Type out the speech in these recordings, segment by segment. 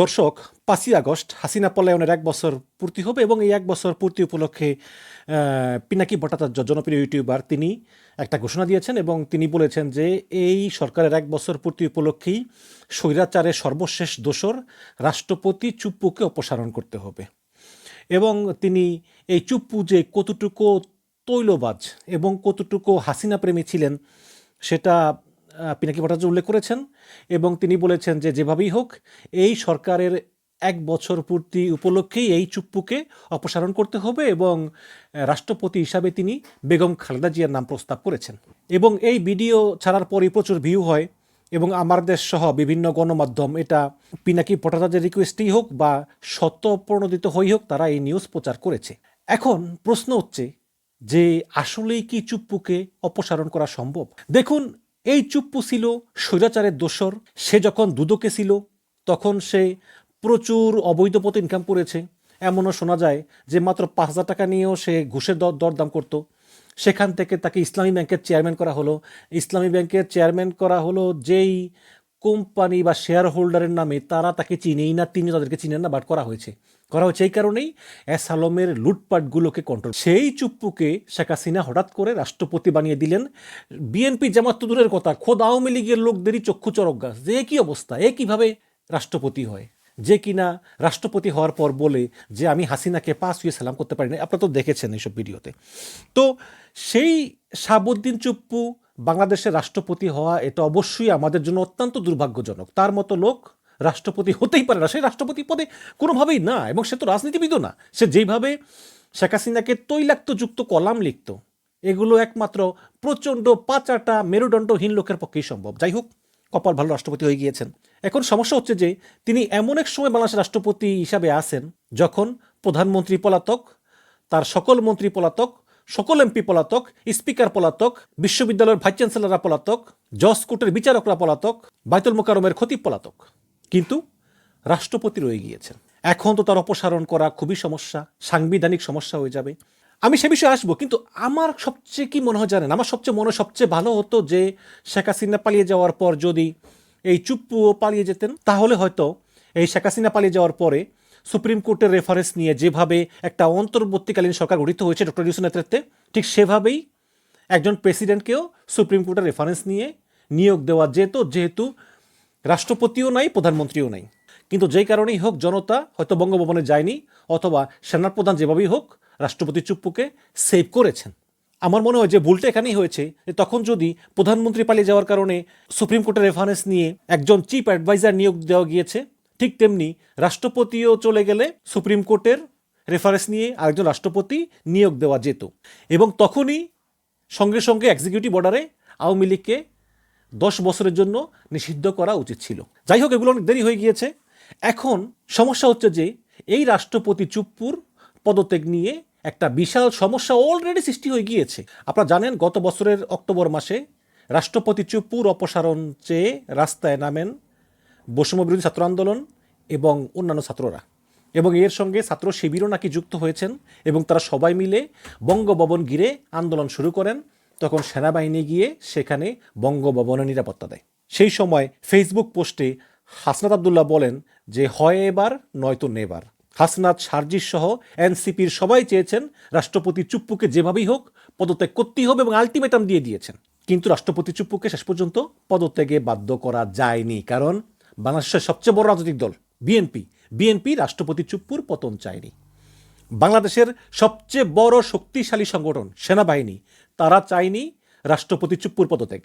দর্শক, পাঁচই আগস্ট হাসিনা পলায়নের এক বছর পূর্তি হবে এবং এই এক বছর পূর্তি উপলক্ষে পিনাকি ভট্টাচার্য, জনপ্রিয় ইউটিউবার, তিনি একটা ঘোষণা দিয়েছেন এবং তিনি বলেছেন যে এই সরকারের এক বছর পূর্তি উপলক্ষেই স্বৈরাচারের সর্বশেষ দোসর রাষ্ট্রপতি চুপ্পুকে অপসারণ করতে হবে। এবং তিনি এই চুপ্পু যে কতটুকু তৈলবাজ এবং কতটুকু হাসিনা প্রেমী ছিলেন, সেটা পিনাকি ভট্টাচার্য উল্লেখ করেছেন এবং তিনি বলেছেন যে যেভাবেই হোক, এই সরকারের এক বছর পূর্তি উপলক্ষেই এই চুপ্পুকে অপসারণ করতে হবে এবং রাষ্ট্রপতি হিসাবে তিনি বেগম খালেদা জিয়ার নাম প্রস্তাব করেছেন। এবং এই ভিডিও ছাড়ার পরই প্রচুর ভিউ হয় এবং আমার দেশ সহ বিভিন্ন গণমাধ্যম এটা পিনাকি ভট্টাচার্যের রিকোয়েস্টেই হোক বা সত্য প্রণোদিত হই হোক, তারা এই নিউজ প্রচার করেছে। এখন প্রশ্ন হচ্ছে যে আসলেই কি চুপ্পুকে অপসারণ করা সম্ভব? দেখুন এই চুপ্পু ছিল স্বৈরাচারের দোসর। সে যখন দুদকে ছিল, তখন সে প্রচুর অবৈধ পথে ইনকাম করেছে। এমনও শোনা যায় যে মাত্র পাঁচ হাজার টাকা নিয়েও সে ঘুষের দর দরদাম করতো। সেখান থেকে তাকে ইসলামী ব্যাংকের চেয়ারম্যান করা হলো। ইসলামী ব্যাংকের চেয়ারম্যান করা হলো যেই কোম্পানি বা শেয়ার হোল্ডারের নামে তারা তাকে চিনেই না তিনি তাদেরকে চিনেন না, বাট করা হয়েছে। করা হয়েছে এই কারণেই এস আলমের লুটপাটগুলোকে কন্ট্রোল সেই চুপ্পুকে শেখ হাসিনা হঠাৎ করে রাষ্ট্রপতি বানিয়ে দিলেন। বিএনপি জামাত তো দূরের কথা, খোদ আওয়ামী লীগের লোকদেরই চক্ষু চরক গাছ। যে কি অবস্থা, এ কীভাবে রাষ্ট্রপতি হয়? যে কিনা রাষ্ট্রপতি হওয়ার পর বলে যে আমি হাসিনাকে পাস হয়ে সালাম করতে পারি না আপনারা তো দেখেছেন এইসব ভিডিওতে। তো সেই সাবুদ্দিন চুপ্পু বাংলাদেশের রাষ্ট্রপতি হওয়া এটা অবশ্যই আমাদের জন্য অত্যন্ত দুর্ভাগ্যজনক। তার মতো লোক রাষ্ট্রপতি হতেই পারে না। সেই রাষ্ট্রপতি পদে কোনোভাবেই না এবং সে তো রাজনীতিবিদও না। সে যেইভাবে শেখ হাসিনাকে তৈলাক্তযুক্ত কলাম লিখত, এগুলো একমাত্র প্রচণ্ড পাচাটা, মেরুদণ্ডহীন লোকের পক্ষেই সম্ভব। যাই হোক, কপাল ভালো রাষ্ট্রপতি হয়ে গিয়েছেন। এখন সমস্যা হচ্ছে যে, তিনি এমন এক সময় বাংলাদেশের রাষ্ট্রপতি হিসাবে আসেন যখন প্রধানমন্ত্রী পলাতক, তার সকল মন্ত্রী পলাতক সকল এমপি পলাতক, স্পিকার পলাতক, বিশ্ববিদ্যালয়ের ভাইস চ্যান্সেলররা পলাতক, জজ কোর্টের বিচারকরা পলাতক, বাইতুল মোকারমের খতিব পলাতক। কিন্তু রাষ্ট্রপতি রয়ে গিয়েছেন। এখন তো তার অপসারণ করা খুবই সমস্যা, সাংবিধানিক সমস্যা হয়ে যাবে। আমি সে বিষয়ে আসব, কিন্তু আমার সবচেয়ে কি মনে হয় জানেন? আমার সবচেয়ে মনে, সবচেয়ে ভালো হতো যে শেখ হাসিনা পালিয়ে যাওয়ার পর যদি এই চুপ্পুও পালিয়ে যেতেন, তাহলে হয়তো এই শেখ হাসিনা পালিয়ে যাওয়ার পরে সুপ্রিম কোর্টের রেফারেন্স নিয়ে যেভাবে একটা অন্তর্বর্তীকালীন সরকার গঠিত হয়েছে, ডক্টর ইউসুফ নেতৃত্বে, ঠিক সেভাবেই একজন প্রেসিডেন্টকেও সুপ্রিম কোর্টের রেফারেন্স নিয়ে নিয়োগ দেওয়া যেত, যেহেতু রাষ্ট্রপতিও নাই, প্রধানমন্ত্রীও নাই। কিন্তু যেই কারণেই হোক, জনতা হয়তো বঙ্গভবনে যায়নি, অথবা সেনার প্রধান যেভাবেই হোক, রাষ্ট্রপতি চুপ্পুকে সেভ করেছেন। আমার মনে হয় যে ভুলটা এখানেই হয়েছে যে তখন যদি প্রধানমন্ত্রী পালিয়ে যাওয়ার কারণে সুপ্রিম কোর্টের রেফারেন্স নিয়ে একজন চিফ অ্যাডভাইজার নিয়োগ দেওয়া গিয়েছে ঠিক তেমনি রাষ্ট্রপতিও চলে গেলে সুপ্রিম কোর্টের রেফারেন্স নিয়ে আরেকজন রাষ্ট্রপতি নিয়োগ দেওয়া যেত। এবং তখনই সঙ্গে সঙ্গে এক্সিকিউটিভ অর্ডারে আওয়ামী লীগকে দশ বছরের জন্য নিষিদ্ধ করা উচিত ছিল। যাই হোক, এগুলো অনেক দেরি হয়ে গিয়েছে। এখন সমস্যা হচ্ছে যে এই রাষ্ট্রপতি চুপ্পুর পদত্যাগ নিয়ে একটা বিশাল সমস্যা অলরেডি সৃষ্টি হয়ে গিয়েছে। আপনারা জানেন, গত বছরের অক্টোবর মাসে রাষ্ট্রপতি চুপ্পুর অপসারণ চেয়ে রাস্তায় নামেন বৈষম্য বিরোধী ছাত্র আন্দোলন এবং অন্যান্য ছাত্ররা। এবং এর সঙ্গে ছাত্র শিবিরও নাকি যুক্ত হয়েছেন এবং তারা সবাই মিলে বঙ্গভবন ঘিরে আন্দোলন শুরু করেন। তখন সেনাবাহিনী গিয়ে সেখানে বঙ্গভবনের নিরাপত্তা দেয়। সেই সময় ফেসবুক পোস্টে হাসনাত আবদুল্লাহ বলেন যে, হয় এবার, নয়তো নেবার। হাসনাত, সার্জিস সহ এনসিপির সবাই চেয়েছেন রাষ্ট্রপতি চুপ্পুকে যেভাবেই হোক পদত্যাগ করতেই হবে এবং আলটিমেটাম দিয়ে দিয়েছেন। কিন্তু রাষ্ট্রপতি চুপ্পুকে শেষ পর্যন্ত পদত্যাগে বাধ্য করা যায়নি। কারণ বাংলাদেশের সবচেয়ে বড় রাজনৈতিক দল, বিএনপি। বিএনপি রাষ্ট্রপতি চুপ্পুর পতন চায়নি। বাংলাদেশের সবচেয়ে বড় শক্তিশালী সংগঠন, সেনাবাহিনী, তারা চায়নি রাষ্ট্রপতি চুপ্পুর পদত্যাগ।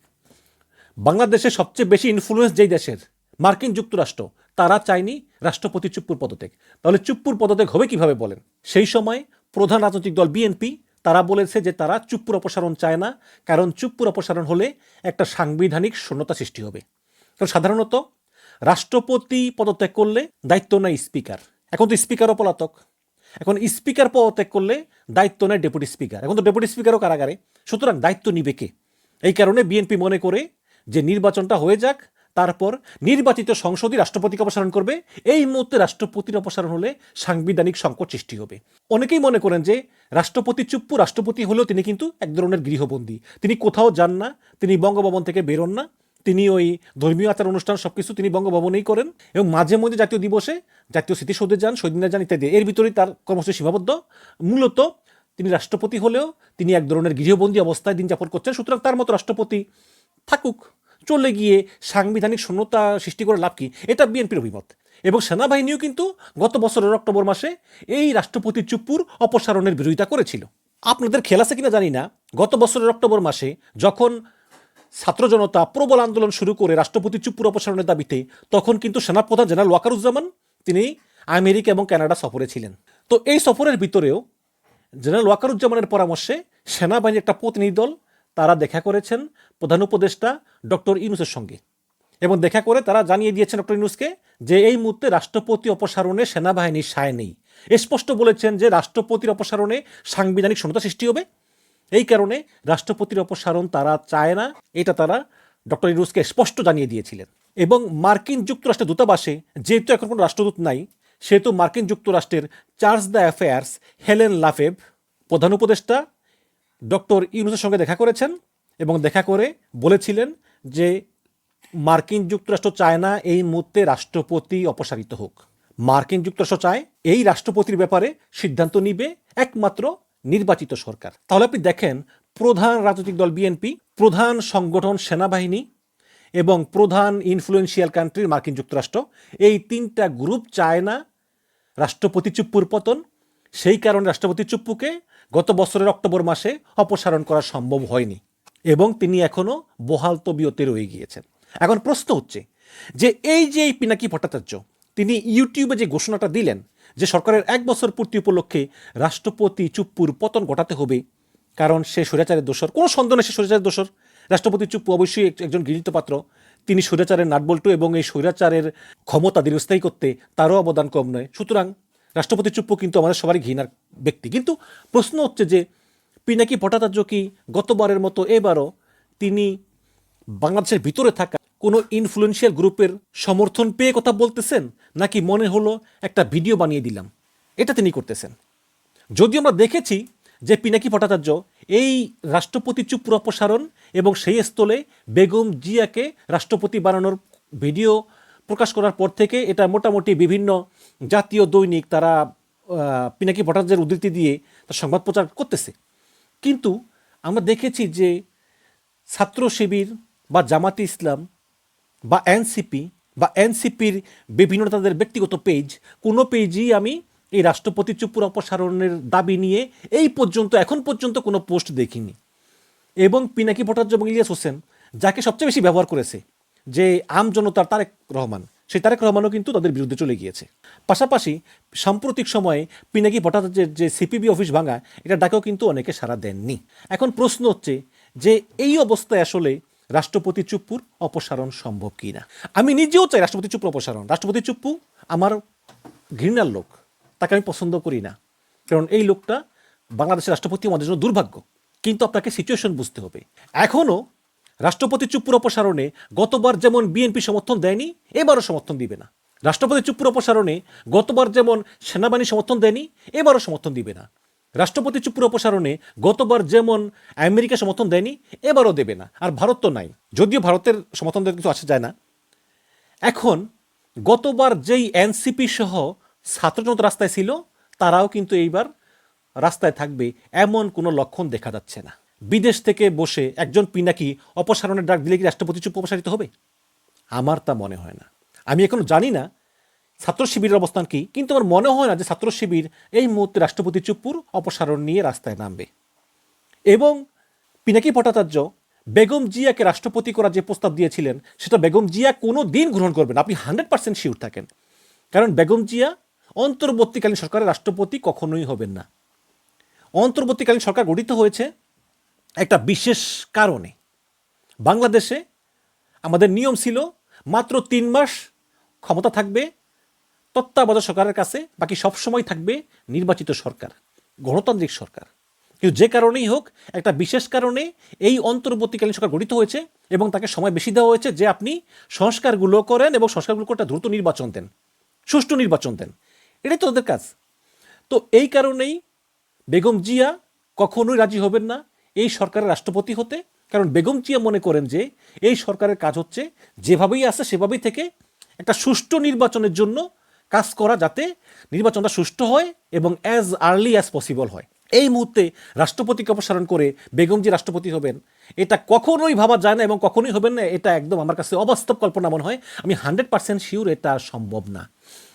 বাংলাদেশের সবচেয়ে বেশি ইনফ্লুয়েন্স যেই দেশের, মার্কিন যুক্তরাষ্ট্র, তারা চায়নি রাষ্ট্রপতি চুপ্পুর পদত্যাগ। তাহলে চুপ্পুর পদত্যাগ হবে কীভাবে বলেন? সেই সময় প্রধান রাজনৈতিক দল বিএনপি, তারা বলেছে যে তারা চুপ্পুর অপসারণ চায় না, কারণ চুপ্পুর অপসারণ হলে একটা সাংবিধানিক শূন্যতা সৃষ্টি হবে। কারণ সাধারণত রাষ্ট্রপতি পদত্যাগ করলে দায়িত্ব নেয় স্পিকার। এখন তো স্পিকারও পলাতক। এখন স্পিকার পদত্যাগ করলে দায়িত্ব নেয় ডেপুটি স্পিকার। এখন তো ডেপুটি স্পিকারও কারাগারে। সুতরাং দায়িত্ব নিবে কে? এই কারণে বিএনপি মনে করে যে নির্বাচনটা হয়ে যাক, তারপর নির্বাচিত সংসদই রাষ্ট্রপতিকে অপসারণ করবে। এই মুহূর্তে রাষ্ট্রপতির অপসারণ হলে সাংবিধানিক সংকট সৃষ্টি হবে। অনেকেই মনে করেন যে রাষ্ট্রপতি চুপ্পু, রাষ্ট্রপতি হলেও তিনি কিন্তু এক ধরনের গৃহবন্দী। তিনি কোথাও যান না, তিনি বঙ্গভবন থেকে বেরোন না। তিনি ওই ধর্মীয় আচার অনুষ্ঠান সব কিছু তিনি বঙ্গভবনেই করেন এবং মাঝে মধ্যে জাতীয় দিবসে জাতীয় স্মৃতিসৌধে যান শহীদ মিনার যান ইত্যাদি। এর ভিতরেই তার কর্মসূচি সীমাবদ্ধ। মূলত তিনি রাষ্ট্রপতি হলেও তিনি এক ধরনের গৃহবন্দী অবস্থায় দিন যাপন করছেন। সুতরাং তার মতো রাষ্ট্রপতি থাকুক, চলে গিয়ে সাংবিধানিক শূন্যতা সৃষ্টি করে লাভ কি, এটা বিএনপির অভিমত। এবং সেনাবাহিনীও কিন্তু গত বছরের অক্টোবর মাসে এই রাষ্ট্রপতি চুপ্পুর অপসারণের বিরোধিতা করেছিল। আপনাদের খেয়াল আছে কিনা জানি না। গত বছরের অক্টোবর মাসে যখন ছাত্র জনতা প্রবল আন্দোলন শুরু করে রাষ্ট্রপতি চুপ্পুর অপসারণের দাবিতে তখন কিন্তু সেনাপ্রধান জেনারেল ওয়াকারুজ্জামান, তিনি আমেরিকা এবং কানাডা সফরে ছিলেন। তো এই সফরের ভিতরেও জেনারেল ওয়াকারুজ্জামানের পরামর্শে সেনাবাহিনীর একটা প্রতিনিধি দল, তারা দেখা করেছেন প্রধান উপদেষ্টা ডক্টর ইউনুসের সঙ্গে। এবং দেখা করে তারা জানিয়ে দিয়েছেন ডক্টর ইউনুসকে যে এই মুহূর্তে রাষ্ট্রপতি অপসারণে সেনাবাহিনীর সায় নেই। স্পষ্ট বলেছেন যে রাষ্ট্রপতির অপসারণে সাংবিধানিক শূন্যতা সৃষ্টি হবে। এই কারণে রাষ্ট্রপতির অপসারণ তারা চায় না। এটা তারা ডক্টর ইউনুসকে স্পষ্ট জানিয়ে দিয়েছিলেন। এবং মার্কিন যুক্তরাষ্ট্রের দূতাবাসে যেহেতু এখন কোনো রাষ্ট্রদূত নাই, সেহেতু মার্কিন যুক্তরাষ্ট্রের chargé d' affaires Helen LaFave প্রধান উপদেষ্টা ডক্টর ইউনুসের সঙ্গে দেখা করেছেন এবং দেখা করে বলেছিলেন যে মার্কিন যুক্তরাষ্ট্র চায় না এই মুহূর্তে রাষ্ট্রপতি অপসারিত হোক। মার্কিন যুক্তরাষ্ট্র চায় এই রাষ্ট্রপতির ব্যাপারে সিদ্ধান্ত নিবে একমাত্র নির্বাচিত সরকার। তাহলে আপনি দেখেন, প্রধান রাজনৈতিক দল বিএনপি প্রধান সংগঠন সেনাবাহিনী এবং প্রধান ইনফ্লুয়েন্সিয়াল কান্ট্রি মার্কিন যুক্তরাষ্ট্র, এই তিনটা গ্রুপ চায় না রাষ্ট্রপতি চুপ্পুর পতন, সেই কারণে রাষ্ট্রপতি চুপ্পুকে গত বছরের অক্টোবর মাসে অপসারণ করা সম্ভব হয়নি এবং তিনি এখনও বহাল তবিয়তে রয়ে গিয়েছেন। এখন প্রশ্ন হচ্ছে যে, এই যে এই পিনাকি ভট্টাচার্য, তিনি ইউটিউবে যে ঘোষণাটা দিলেন যে সরকারের এক বছর পূর্তি উপলক্ষে রাষ্ট্রপতি চুপ্পুর পতন ঘটাতে হবে, কারণ সে স্বৈরাচারের দোষর। কোনো সন্দেহ সে স্বৈরাচারের দোষর। রাষ্ট্রপতি চুপ্পু অবশ্যই একজন গৃহীত পাত্র। তিনি স্বৈরাচারের নাটবল্টু এবং এই স্বৈরাচারের ক্ষমতা দীর্ঘস্থায়ী করতে তারও অবদান কম নয়। সুতরাং রাষ্ট্রপতি চুপ্পু কিন্তু আমাদের সবারই ঘৃণার ব্যক্তি। কিন্তু প্রশ্ন হচ্ছে যে, পিনাকি ভট্টাচার্য কি গতবারের মতো এবারও তিনি বাংলাদেশের ভিতরে থাকা কোনো ইনফ্লুয়েন্সিয়াল গ্রুপের সমর্থন পেয়ে কথা বলতেছেন নাকি মনে হলো একটা ভিডিও বানিয়ে দিলাম? এটা তিনি করতেছেন। যদি আমরা দেখেছি যে পিনাকি ভট্টাচার্য এই রাষ্ট্রপতি চুপুর অপসারণ এবং সেই স্থলে বেগম জিয়াকে রাষ্ট্রপতি বানানোর ভিডিও প্রকাশ করার পর থেকে এটা মোটামুটি বিভিন্ন জাতীয় দৈনিক তারা পিনাকি ভট্টাচার্যের উদ্ধৃতি দিয়ে তার সংবাদ প্রচার করতেছে। কিন্তু আমরা দেখেছি যে ছাত্র শিবির বা জামাতে ইসলাম বা এনসিপি বা এনসিপির বিভিন্ন তাদের ব্যক্তিগত পেজ কোনো পেজই আমি এই রাষ্ট্রপতি চুপুর অপসারণের দাবি নিয়ে এই পর্যন্ত, এখন পর্যন্ত কোনো পোস্ট দেখিনি। এবং পিনাকি ভট্টাচার্য এবং ইলিয়াস হোসেন, যাকে সবচেয়ে বেশি ব্যবহার করেছে যে আম জনতার তারেক রহমান, সেই তারেক রহমানও কিন্তু তাদের বিরুদ্ধে চলে গিয়েছে। পাশাপাশি সাম্প্রতিক সময়ে পিনাকি ভট্টাচার্যের যে সিপিবি অফিস ভাঙা, এটা ডাকেও কিন্তু অনেকে সাড়া দেননি। এখন প্রশ্ন হচ্ছে যে এই অবস্থায় আসলে রাষ্ট্রপতি চুপ্পুর অপসারণ সম্ভব কি না আমি নিজেও চাই রাষ্ট্রপতি চুপ্পুর অপসারণ। রাষ্ট্রপতি চুপ্পু আমার ঘৃণার লোক, তাকে আমি পছন্দ করি না। কারণ এই লোকটা বাংলাদেশের রাষ্ট্রপতি আমাদের জন্য দুর্ভাগ্য। কিন্তু আপনাকে সিচুয়েশন বুঝতে হবে। এখনও রাষ্ট্রপতি চুপ্পুর অপসারণে গতবার যেমন বিএনপি সমর্থন দেয়নি, এবারও সমর্থন দিবে না। রাষ্ট্রপতি চুপ্পুর অপসারণে গতবার যেমন সেনাবাহিনী সমর্থন দেয়নি, এবারও সমর্থন দিবে না। রাষ্ট্রপতি চুপ্পুর অপসারণে গতবার যেমন আমেরিকা সমর্থন দেয়নি, এবারও দেবে না। আর ভারত তো নাই। যদিও ভারতের সমর্থন দেওয়ার কিছু আসা যায় না। এখন গতবার যেই এনসিপি সহ ছাত্রজনতা রাস্তায় ছিল, তারাও কিন্তু এইবার রাস্তায় থাকবে এমন কোনো লক্ষণ দেখা যাচ্ছে না। বিদেশ থেকে বসে একজন পিনাকি অপসারণের ডাক দিলে কি রাষ্ট্রপতি চুপ অপসারিত হবে? আমার তা মনে হয় না। আমি এখনও জানি না ছাত্র শিবিরের অবস্থান কি? কিন্তু আমার মনে হয় না যে ছাত্র শিবির এই মুহূর্তে রাষ্ট্রপতি চুপ্পুর অপসারণ নিয়ে রাস্তায় নামবে। এবং পিনাকি ভট্টাচার্য বেগম জিয়াকে রাষ্ট্রপতি করার যে প্রস্তাব দিয়েছিলেন, সেটা বেগম জিয়া কোনো দিন গ্রহণ করবেন। আপনি হান্ড্রেড পার্সেন্ট শিওর থাকেন। কারণ বেগম জিয়া অন্তর্বর্তীকালীন সরকারের রাষ্ট্রপতি কখনোই হবেন না। অন্তর্বর্তীকালীন সরকার গঠিত হয়েছে একটা বিশেষ কারণে। বাংলাদেশে আমাদের নিয়ম ছিল মাত্র তিন মাস ক্ষমতা থাকবে তত্ত্বাবধায়ক সরকারের কাছে বাকি সব সময় থাকবে নির্বাচিত সরকার, গণতান্ত্রিক সরকার। কিন্তু যে কারণেই হোক, একটা বিশেষ কারণে এই অন্তর্বর্তীকালীন সরকার গঠিত হয়েছে এবং তাকে সময় বেশি দেওয়া হয়েছে যে আপনি সংস্কারগুলো করেন এবং সংস্কারগুলো করে একটা দ্রুত নির্বাচন দেন, সুষ্ঠু নির্বাচন দেন। এটাই তো ওদের কাজ। তো এই কারণেই বেগম জিয়া কখনোই রাজি হবেন না এই সরকারের রাষ্ট্রপতি হতে, কারণ বেগম জিয়া মনে করেন যে এই সরকারের কাজ হচ্ছে যেভাবেই আছে সেভাবেই থেকে একটা সুষ্ঠু নির্বাচনের জন্য কাজ করা যাতে নির্বাচনটা সুষ্ঠু হয় এবং অ্যাজ আর্লি অ্যাজ পসিবল হয়। এই মুহূর্তে রাষ্ট্রপতিকে অপসারণ করে বেগম জি রাষ্ট্রপতি হবেন, এটা কখনোই ভাবা যায় না এবং কখনোই হবেন না, এটা একদম আমার কাছে অবাস্তব কল্পনা মনে হয়। আমি হান্ড্রেড পার্সেন্ট শিওর এটা সম্ভব না।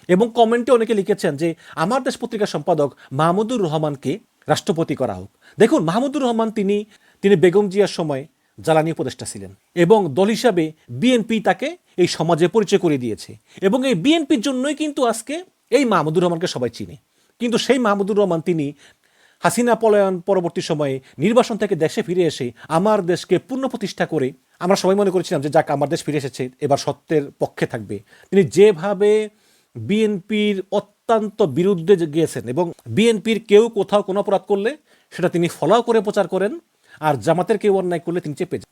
এবং কমেন্টে অনেকে লিখেছেন যে, আমার দেশ পত্রিকার সম্পাদক মাহমুদুর রহমানকে রাষ্ট্রপতি করা হোক। দেখুন, মাহমুদুর রহমান তিনি তিনি বেগম জিয়ার সময় জ্বালানি উপদেষ্টা ছিলেন এবং দল হিসাবে বিএনপি তাকে এই সমাজে পরিচয় করে দিয়েছে। এবং এই বিএনপির জন্যই কিন্তু আজকে এই মাহমুদুর রহমানকে সবাই চিনে। কিন্তু সেই মাহমুদুর রহমান, তিনি হাসিনা পলায়ন পরবর্তী সময়ে নির্বাসন থেকে দেশে ফিরে এসে আমার দেশকে পুনঃ প্রতিষ্ঠা করে, আমরা সবাই মনে করেছিলাম যে যাক, আমার দেশ ফিরে এসেছে, এবার সত্যের পক্ষে থাকবে। তিনি যেভাবে বিএনপির অত্যন্ত বিরুদ্ধে গিয়েছেন এবং বিএনপির কেউ কোথাও কোনো অপরাধ করলে সেটা তিনি ফলাও করে প্রচার করেন, আর জামাতের কেউ অন্যায় করলে তিনি চেপে যান।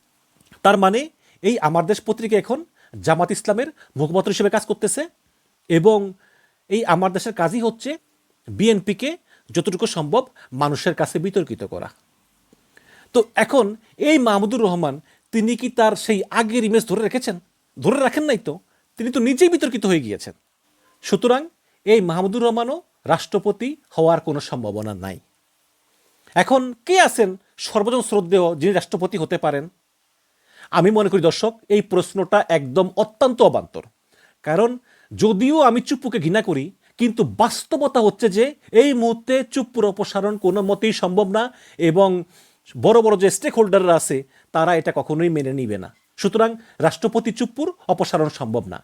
তার মানে এই আমার দেশ পত্রিকা এখন জামাত ইসলামের মুখপাত্র হিসেবে কাজ করতেছে এবং এই আমার দেশের কাজই হচ্ছে বিএনপিকে যতটুকু সম্ভব মানুষের কাছে বিতর্কিত করা। তো এখন এই মাহমুদুর রহমান, তিনি কি তার সেই আগের ইমেজ ধরে রেখেছেন? ধরে রাখেন নাই তো? তিনি তো নিজেই বিতর্কিত হয়ে গিয়েছেন। সুতরাং এই মাহমুদুর রহমানও রাষ্ট্রপতি হওয়ার কোনো সম্ভাবনা নাই। এখন কে আছেন সর্বজন শ্রদ্ধেয় যিনি রাষ্ট্রপতি হতে পারেন? আমি মনে করি দর্শক, এই প্রশ্নটা একদম অত্যন্ত অবান্তর। কারণ যদিও আমি চুপ্পুকে ঘৃণা করি, কিন্তু বাস্তবতা হচ্ছে যে এই মুহূর্তে চুপ্পুর অপসারণ কোনো মতেই সম্ভব না এবং বড় বড় যে স্টেক হোল্ডাররা আছে, তারা এটা কখনোই মেনে নিবে না। সুতরাং রাষ্ট্রপতি চুপ্পুর অপসারণ সম্ভব না।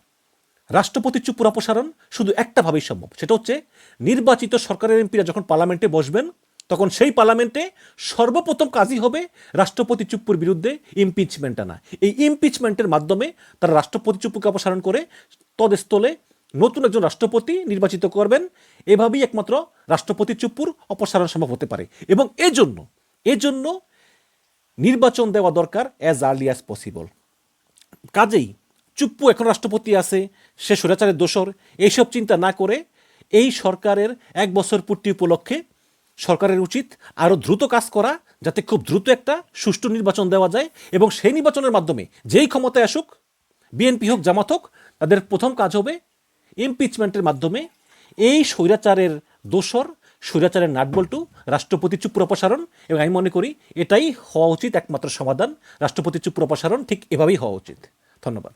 রাষ্ট্রপতি চুপুর অপসারণ শুধু একটা ভাবেই সম্ভব, সেটা হচ্ছে নির্বাচিত সরকারের এমপিরা যখন পার্লামেন্টে বসবেন তখন সেই পার্লামেন্টে সর্বপ্রথম কাজই হবে রাষ্ট্রপতি চুপ্পুর বিরুদ্ধে ইমপিচমেন্ট আনা। এই ইমপিচমেন্টের মাধ্যমে তারা রাষ্ট্রপতি চুপ্পুকে অপসারণ করে তদস্থলে নতুন একজন রাষ্ট্রপতি নির্বাচিত করবেন। এভাবেই একমাত্র রাষ্ট্রপতি চুপ্পুর অপসারণ সম্ভব হতে পারে। এবং এজন্য এজন্য নির্বাচন দেওয়া দরকার অ্যাজ আর্লি অ্যাজ পসিবল কাজেই চুপ্পু এখন রাষ্ট্রপতি আছে, সে স্বৈরাচারের দোসর এইসব চিন্তা না করে এই সরকারের এক বছর পূর্তি উপলক্ষে সরকারের উচিত আরও দ্রুত কাজ করা, যাতে খুব দ্রুত একটা সুষ্ঠু নির্বাচন দেওয়া যায় এবং সেই নির্বাচনের মাধ্যমে যেই ক্ষমতায় আসুক, বিএনপি হোক, জামাত হোক, তাদের প্রথম কাজ হবে ইমপিচমেন্টের মাধ্যমে এই স্বৈরাচারের দোসর, স্বৈরাচারের নাটবল্টু, রাষ্ট্রপতি চুপ অপসারণ এবং আমি মনে করি এটাই হওয়া উচিত একমাত্র সমাধান। রাষ্ট্রপতি চুপ অপসারণ ঠিক এভাবেই হওয়া উচিত। ধন্যবাদ।